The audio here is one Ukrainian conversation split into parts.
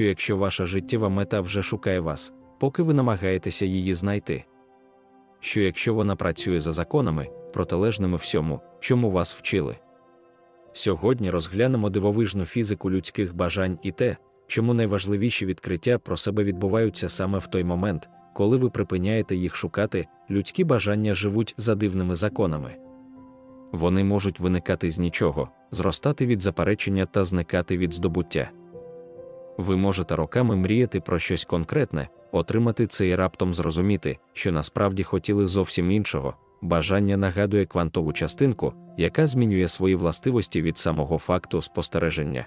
що якщо ваша життєва мета вже шукає вас, поки ви намагаєтеся її знайти. Що якщо вона працює за законами, протилежними всьому, чому вас вчили. Сьогодні розглянемо дивовижну фізику людських бажань і те, чому найважливіші відкриття про себе відбуваються саме в той момент, коли ви припиняєте їх шукати, людські бажання живуть за дивними законами. Вони можуть виникати з нічого, зростати від заперечення та зникати від здобуття. Ви можете роками мріяти про щось конкретне, отримати це і раптом зрозуміти, що насправді хотіли зовсім іншого. Бажання нагадує квантову частинку, яка змінює свої властивості від самого факту спостереження.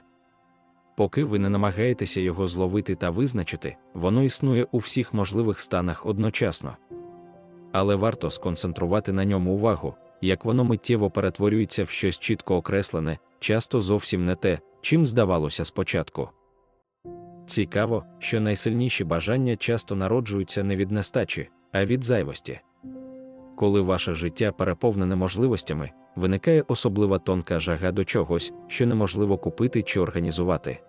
Поки ви не намагаєтеся його зловити та визначити, воно існує у всіх можливих станах одночасно. Але варто сконцентрувати на ньому увагу, як воно миттєво перетворюється в щось чітко окреслене, часто зовсім не те, чим здавалося спочатку. Цікаво, що найсильніші бажання часто народжуються не від нестачі, а від зайвості. Коли ваше життя переповнене можливостями, виникає особлива тонка жага до чогось, що неможливо купити чи організувати.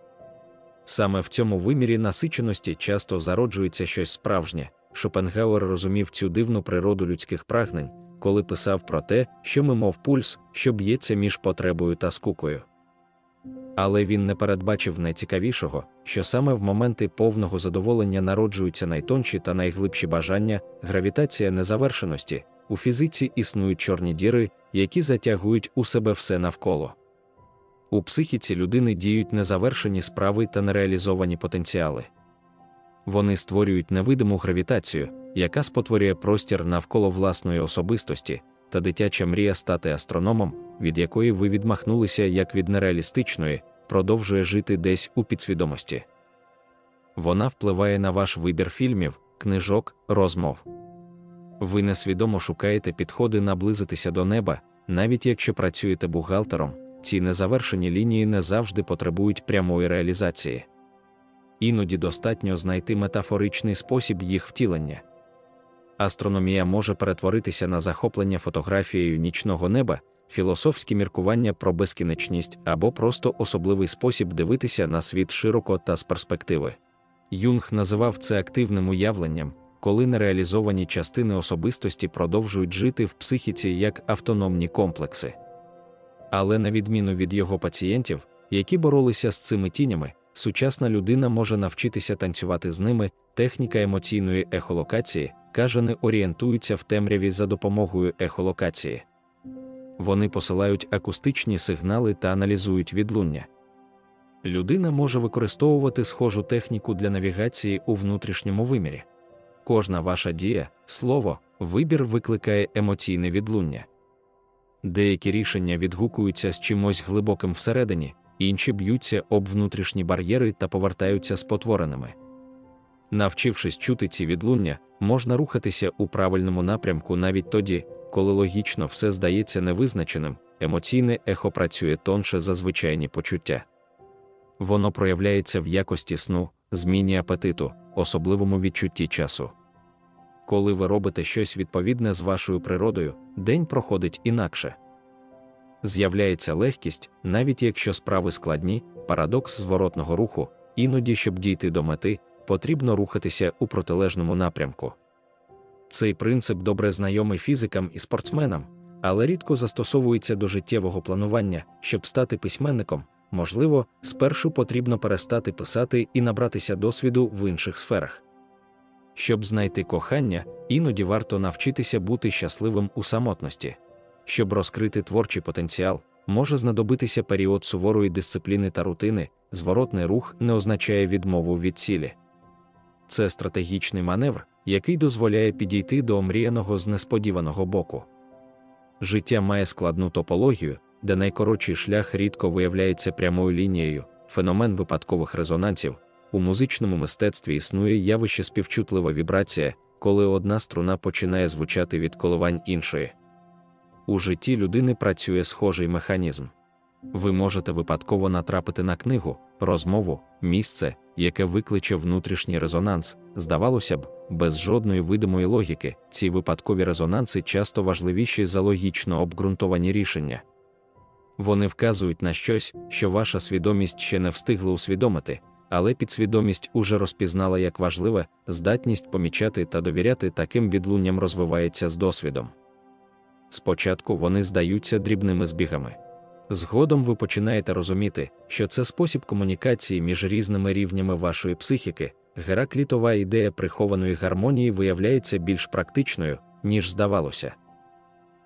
Саме в цьому вимірі насиченості часто зароджується щось справжнє. Шопенгауер розумів цю дивну природу людських прагнень, коли писав про те, що ми, мов пульс, що б'ється між потребою та скукою. Але він не передбачив найцікавішого, що саме в моменти повного задоволення народжуються найтонші та найглибші бажання, гравітація незавершеності. У фізиці існують чорні діри, які затягують у себе все навколо. У психіці людини діють незавершені справи та нереалізовані потенціали. Вони створюють невидиму гравітацію, яка спотворює простір навколо власної особистості, та дитяча мрія стати астрономом, від якої ви відмахнулися як від нереалістичної, продовжує жити десь у підсвідомості. Вона впливає на ваш вибір фільмів, книжок, розмов. Ви несвідомо шукаєте підходи наблизитися до неба, навіть якщо працюєте бухгалтером, ці незавершені лінії не завжди потребують прямої реалізації. Іноді достатньо знайти метафоричний спосіб їх втілення. Астрономія може перетворитися на захоплення фотографією нічного неба, філософські міркування про безкінечність або просто особливий спосіб дивитися на світ широко та з перспективи. Юнг називав це активним уявленням, коли нереалізовані частини особистості продовжують жити в психіці як автономні комплекси. Але на відміну від його пацієнтів, які боролися з цими тінями, сучасна людина може навчитися танцювати з ними, техніка емоційної ехолокації, каже, не орієнтуються в темряві за допомогою ехолокації. Вони посилають акустичні сигнали та аналізують відлуння. Людина може використовувати схожу техніку для навігації у внутрішньому вимірі. Кожна ваша дія, слово, вибір викликає емоційне відлуння. Деякі рішення відгукуються з чимось глибоким всередині, інші б'ються об внутрішні бар'єри та повертаються спотвореними. Навчившись чути ці відлуння, можна рухатися у правильному напрямку навіть тоді, коли логічно все здається невизначеним, емоційне ехо працює тонше за звичайні почуття. Воно проявляється в якості сну, зміні апетиту, особливому відчутті часу. Коли ви робите щось відповідне з вашою природою, день проходить інакше. З'являється легкість, навіть якщо справи складні, парадокс зворотного руху, іноді, щоб дійти до мети, потрібно рухатися у протилежному напрямку. Цей принцип добре знайомий фізикам і спортсменам, але рідко застосовується до життєвого планування, щоб стати письменником. Можливо, спершу потрібно перестати писати і набратися досвіду в інших сферах. Щоб знайти кохання, іноді варто навчитися бути щасливим у самотності. Щоб розкрити творчий потенціал, може знадобитися період суворої дисципліни та рутини, зворотний рух не означає відмову від цілі. Це стратегічний маневр, який дозволяє підійти до омріяного з несподіваного боку. Життя має складну топологію, де найкоротший шлях рідко виявляється прямою лінією, феномен випадкових резонансів. У музичному мистецтві існує явище співчутлива вібрація, коли одна струна починає звучати від коливань іншої. У житті людини працює схожий механізм. Ви можете випадково натрапити на книгу, розмову, місце, яке викличе внутрішній резонанс, здавалося б, без жодної видимої логіки, ці випадкові резонанси часто важливіші за логічно обґрунтовані рішення. Вони вказують на щось, що ваша свідомість ще не встигла усвідомити, але підсвідомість уже розпізнала як важливе, здатність помічати та довіряти таким відлунням розвивається з досвідом. Спочатку вони здаються дрібними збігами. Згодом ви починаєте розуміти, що це спосіб комунікації між різними рівнями вашої психіки, гераклітова ідея прихованої гармонії виявляється більш практичною, ніж здавалося.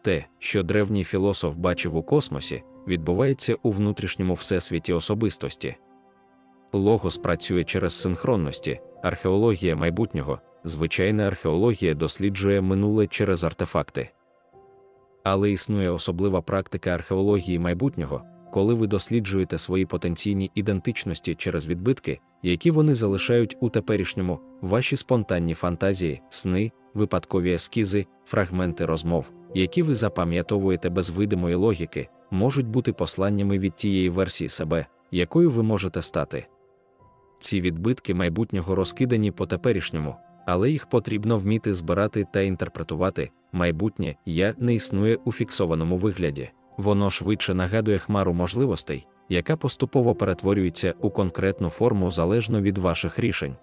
Те, що древній філософ бачив у космосі, відбувається у внутрішньому всесвіті особистості. Логос працює через синхронності, археологія майбутнього, звичайна археологія досліджує минуле через артефакти. Але існує особлива практика археології майбутнього, коли ви досліджуєте свої потенційні ідентичності через відбитки, які вони залишають у теперішньому, ваші спонтанні фантазії, сни, випадкові ескізи, фрагменти розмов, які ви запам'ятовуєте без видимої логіки, можуть бути посланнями від тієї версії себе, якою ви можете стати. Ці відбитки майбутнього розкидані по теперішньому, але їх потрібно вміти збирати та інтерпретувати. Майбутнє я не існує у фіксованому вигляді, воно швидше нагадує хмару можливостей, яка поступово перетворюється у конкретну форму залежно від ваших рішень.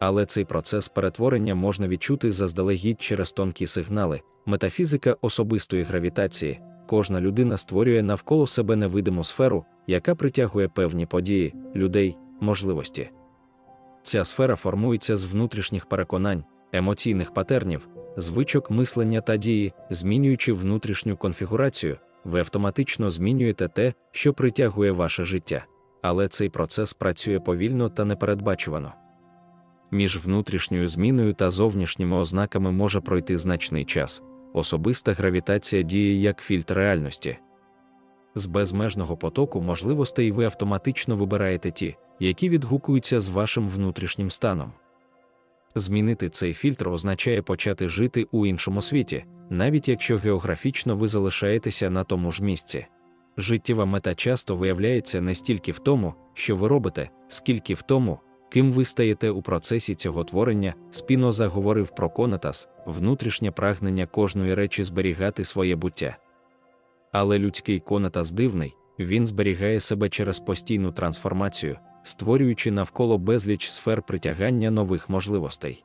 Але цей процес перетворення можна відчути заздалегідь через тонкі сигнали, метафізика особистої гравітації. Кожна людина створює навколо себе невидиму сферу, яка притягує певні події, людей, можливості. Ця сфера формується з внутрішніх переконань, емоційних патернів, звичок мислення та дії, змінюючи внутрішню конфігурацію, ви автоматично змінюєте те, що притягує ваше життя. Але цей процес працює повільно та непередбачувано. Між внутрішньою зміною та зовнішніми ознаками може пройти значний час. Особиста гравітація діє як фільтр реальності. З безмежного потоку можливостей ви автоматично вибираєте ті, які відгукуються з вашим внутрішнім станом. Змінити цей фільтр означає почати жити у іншому світі, навіть якщо географічно ви залишаєтеся на тому ж місці. Життєва мета часто виявляється не стільки в тому, що ви робите, скільки в тому, ким ви стаєте у процесі цього творення, спіно заговорив про Конатас, внутрішнє прагнення кожної речі зберігати своє буття. Але людський Конатас дивний, він зберігає себе через постійну трансформацію, створюючи навколо безліч сфер притягання нових можливостей.